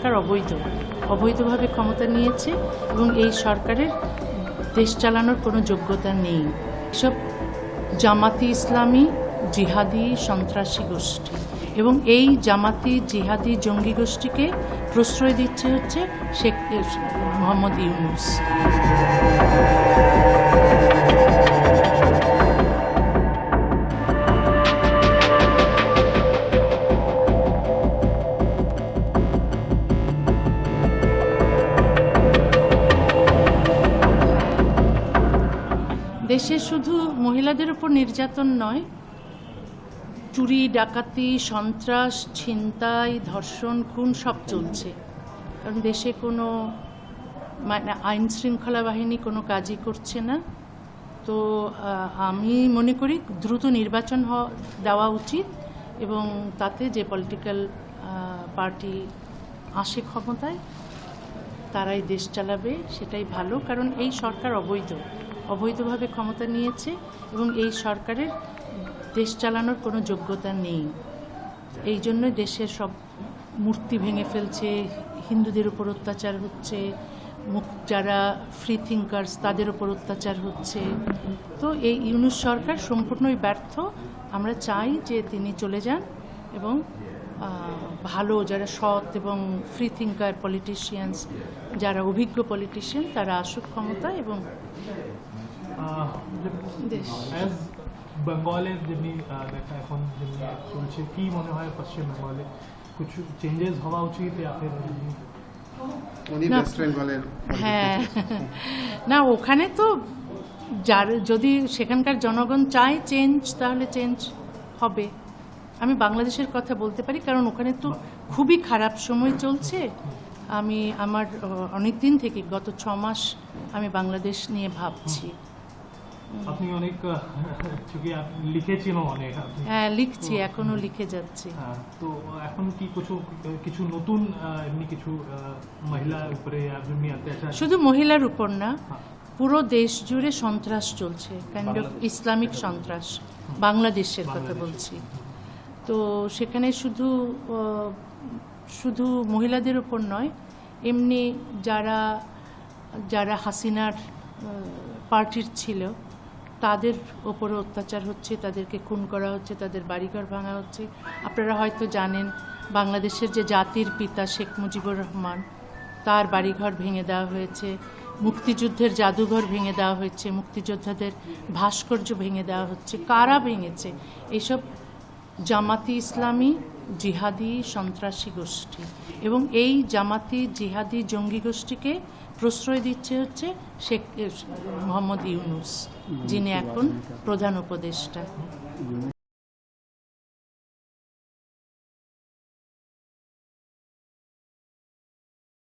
সরকার অবৈধ, অবৈধভাবে ক্ষমতা নিয়েছে এবং এই সরকারের দেশ চালানোর কোনো যোগ্যতা নেই। এসব জামাতি ইসলামী জিহাদি সন্ত্রাসী গোষ্ঠী এবং এই জামাতি জিহাদি জঙ্গি গোষ্ঠীকে প্রশ্রয় দিচ্ছে হচ্ছে শেখ মোহাম্মদ ইউনুস। দেশে শুধু মহিলাদের উপর নির্যাতন নয়, চুরি, ডাকাতি, সন্ত্রাস, ছিনতাই, ধর্ষণ, খুন সব চলছে। কারণ দেশে কোনো মানে আইন শৃঙ্খলা বাহিনী কোনো কাজই করছে না। তো আমি মনে করি দ্রুত নির্বাচন দেওয়া উচিত এবং তাতে যে পলিটিক্যাল পার্টি আসে ক্ষমতায়, তারাই দেশ চালাবে, সেটাই ভালো। কারণ এই সরকার অবৈধ। অবৈধভাবে ক্ষমতা নিয়েছে এবং এই সরকারের দেশ চালানোর কোনো যোগ্যতা নেই। এই জন্য দেশের সব মূর্তি ভেঙে ফেলছে, হিন্দুদের উপর অত্যাচার হচ্ছে যারা ফ্রি থিঙ্কার্স তাদের উপর অত্যাচার হচ্ছে। তো এই ইউনুস সরকার সম্পূর্ণই ব্যর্থ। আমরা চাই যে তিনি চলে যান এবং ভালো যারা সৎ এবং ফ্রি থিঙ্কার পলিটিশিয়ানস যারা অভিজ্ঞ পলিটিশিয়ান তারা আসুক ক্ষমতা এবং বেঙ্গলের যেমনি দেখা এখন যেমনি চলছে কি মনে হয় পশ্চিম বেঙ্গলে কিছু চেঞ্জেস হওয়া উচিত হ্যাঁ। না ওখানে তো যার যদি সেখানকার জনগণ চায় চেঞ্জ তাহলে চেঞ্জ হবে। আমি বাংলাদেশের কথা বলতে পারি কারণ ওখানে তো খুবই খারাপ সময় চলছে। আমি আমার অনেক দিন থেকে গত ছ মাস আমি বাংলাদেশ নিয়ে ভাবছি। আপনি অনেক চুকি আপনি অনেক হ্যাঁ লিখছি এখনও লিখে যাচ্ছি। হ্যাঁ, তো এখন কি কিছু কিছু নতুন এমনি কিছু মহিলার উপরে শুধু মহিলার উপর না হ্যাঁ। পুরো দেশ জুড়ে সন্ত্রাস চলছে কাইন্ড অফ ইসলামিক সন্ত্রাস বাংলাদেশের কথা বলছি। তো সেখানে শুধু শুধু মহিলাদের উপর নয় এমনি যারা যারা হাসিনার পার্টির ছিল তাদের ওপরে অত্যাচার হচ্ছে, তাদেরকে খুন করা হচ্ছে, তাদের বাড়িঘর ভাঙা হচ্ছে। আপনারা হয়তো জানেন, বাংলাদেশের যে জাতির পিতা শেখ মুজিবুর রহমান, তার বাড়িঘর ভেঙে দেওয়া হয়েছে, মুক্তিযুদ্ধের জাদুঘর ভেঙে দেওয়া হয়েছে, মুক্তিযোদ্ধাদের ভাস্কর্য ভেঙে দেওয়া হচ্ছে, কারা ভেঙেছে? এইসব জামাতি ইসলামী জিহাদি সন্ত্রাসী গোষ্ঠী। এবং এই জামাতি জিহাদি জঙ্গি গোষ্ঠীকে প্রশ্রয় দিচ্ছে হচ্ছে শেখ মোহাম্মদ ইউনুস যিনি এখন প্রধান উপদেষ্টা।